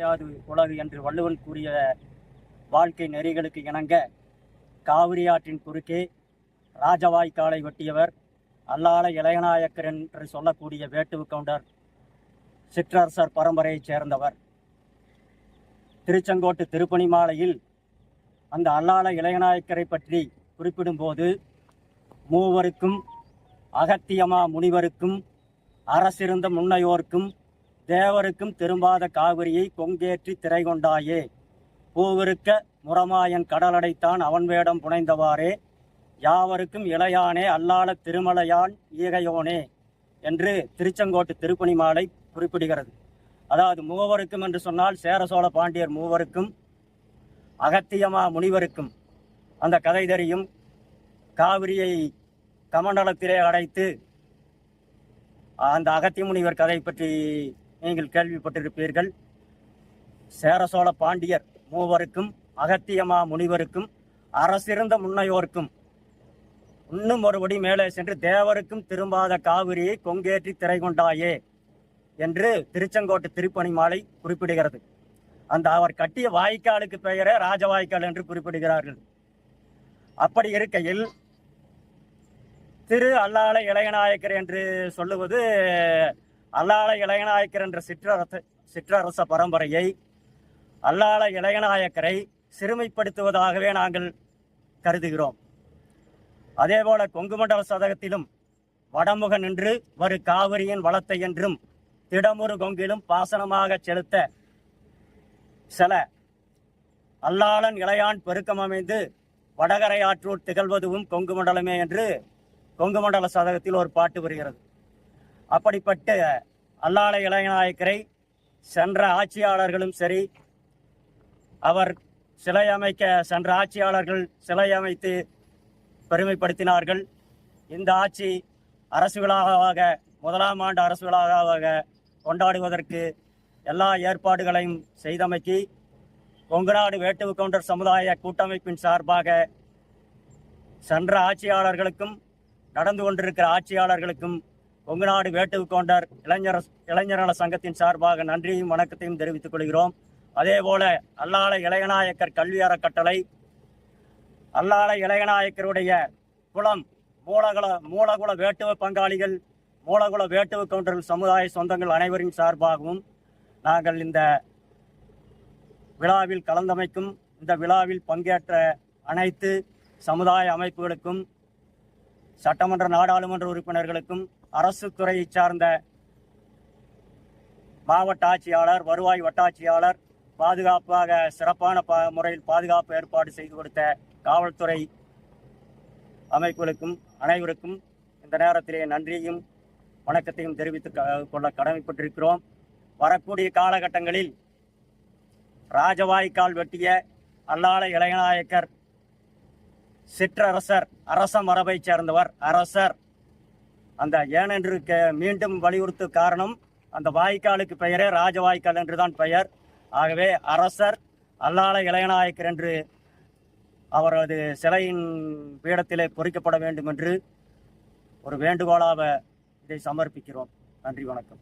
கிடையாது உலகு என்று வள்ளுவன் கூறிய வாழ்க்கை நெறிகளுக்கு இணங்க காவிரி ஆற்றின் குறுக்கே ராஜவாய்க்காலை வெட்டியவர் அல்லால இளையநாயக்கர் என்று சொல்லக்கூடிய வேட்டுவு கவுண்டர் சிற்றரசர் பரம்பரையைச் சேர்ந்தவர். திருச்செங்கோட்டு திருப்பணி மாலையில் அந்த அல்லால இளையநாயக்கரை பற்றி குறிப்பிடும்போது மூவருக்கும் அகத்தியமா முனிவருக்கும் அரசிருந்த முன்னையோர்க்கும் தேவருக்கும் திரும்பாத காவிரியை கொங்கேற்றி திரை கொண்டாயே பூவிருக்க முரமாயன் கடலடைத்தான் அவன் வேடம் புனைந்தவாறே. யாவருக்கும் இளையானே அல்லால திருமலையான் ஈகையோனே என்று திருச்செங்கோட்டு திருப்பணி மாலை குறிப்பிடுகிறது. அதாவது மூவருக்கும் என்று சொன்னால் சேர சோழ பாண்டியர் மூவருக்கும் அகத்தியமா முனிவருக்கும் அந்த கதை தெரியும். காவிரியை கமண்டலத்திலே அடைத்து அந்த அகத்திய முனிவர் கதை பற்றி நீங்கள் கேள்விப்பட்டிருப்பீர்கள். சேர சோழ பாண்டியர் மூவருக்கும் அகத்தியமா முனிவருக்கும் அரசிருந்த முன்னையோருக்கும் இன்னும் ஒருபடி மேலே சென்று தேவருக்கும் திரும்பாத காவிரியை கொங்கேற்றி திரை கொண்டாயே என்று திருச்செங்கோட்டு திருப்பணி மாலை குறிப்பிடுகிறது. அந்த அவர் கட்டிய வாய்க்காலுக்கு பெயரே ராஜவாய்க்கால் என்று குறிப்பிடுகிறார்கள். அப்படி இருக்கையில் திரு அல்லாள இளையநாயக்கர் என்று சொல்லுவது அல்லாழ இளையநாயக்கர் என்ற சிற்றரச சிற்றரச பரம்பரையை அல்லாழ இளையநாயக்கரை சிறுமைப்படுத்துவதாகவே நாங்கள் கருதுகிறோம். அதேபோல கொங்கு மண்டல சதகத்திலும் வடமுகன் என்று வரு காவிரியின் வளத்தை என்றும் திடமுறு கொங்கிலும் பாசனமாக செலுத்த சில அல்லாளன் இளையான் பெருக்கம் அமைந்து வடகரை ஆற்றூர் திகழ்வதுவும் கொங்கு மண்டலமே என்று கொங்கு மண்டல சதகத்தில் ஒரு பாட்டு வருகிறது அப்படிப்பட்ட அல்லாள இளையநாயக்கரை சென்ற ஆட்சியாளர்களும் சரி அவர் சிலை அமைக்க சென்ற ஆட்சியாளர்கள் சிலை அமைத்து பெருமைப்படுத்தினார்கள். இந்த ஆட்சி அரசு விழாவாக முதலாம் ஆண்டு அரசு விழாவாக கொண்டாடுவதற்கு எல்லா ஏற்பாடுகளையும் செய்தமைக்கு கொங்குநாடு வேட்டுவு கவுண்டர் சமுதாய கூட்டமைப்பின் சார்பாக சென்ற ஆட்சியாளர்களுக்கும் நடந்து கொண்டிருக்கிற ஆட்சியாளர்களுக்கும் கொங்குநாடு வேட்டுவு கவுண்டர் இளைஞர் இளைஞர் சங்கத்தின் சார்பாக நன்றியும் வணக்கத்தையும் தெரிவித்துக் கொள்கிறோம். அதேபோல அல்லாள இளையநாயக்கர் கல்வி அறக்கட்டளை அல்லாள இளையநாயக்கருடைய குளம் மூலகுல மூலகுல வேட்டுவ பங்காளிகள் மூலகுல வேட்டுவ கவுண்டர்கள் சமுதாய சொந்தங்கள் அனைவரின் சார்பாகவும் நாங்கள் இந்த விழாவில் கலந்தமைக்கும் இந்த விழாவில் பங்கேற்ற அனைத்து சமுதாய அமைப்புகளுக்கும் சட்டமன்ற நாடாளுமன்ற உறுப்பினர்களுக்கும் அரசு துறையை சார்ந்த மாவட்ட ஆட்சியாளர் வருவாய் வட்டாட்சியாளர் பாதுகாப்பாக சிறப்பான ப முறையில் பாதுகாப்பு ஏற்பாடு செய்து கொடுத்த காவல்துறை அமைப்புகளுக்கும் அனைவருக்கும் இந்த நேரத்திலே நன்றியும் வணக்கத்தையும் தெரிவித்து கொள்ள கடமைப்பட்டிருக்கிறோம். வரக்கூடிய காலகட்டங்களில் ராஜவாய்க்கால் வெட்டிய அல்லாள இளையநாயக்கர் சிற்றரசர் அரச மரபைச் சேர்ந்தவர் அரசர் அந்த ஏனென்று கே- மீண்டும் வலியுறுத்து காரணம் அந்த வாய்க்காலுக்கு பெயரே ராஜவாய்க்கால் என்றுதான் பெயர். ஆகவே அரசர் அல்லாள இளையநாயக்கர் என்று அவரது சிலையின் பீடத்திலே பொறிக்கப்பட வேண்டும் என்று ஒரு வேண்டுகோளாக இதை சமர்ப்பிக்கிறோம். நன்றி வணக்கம்.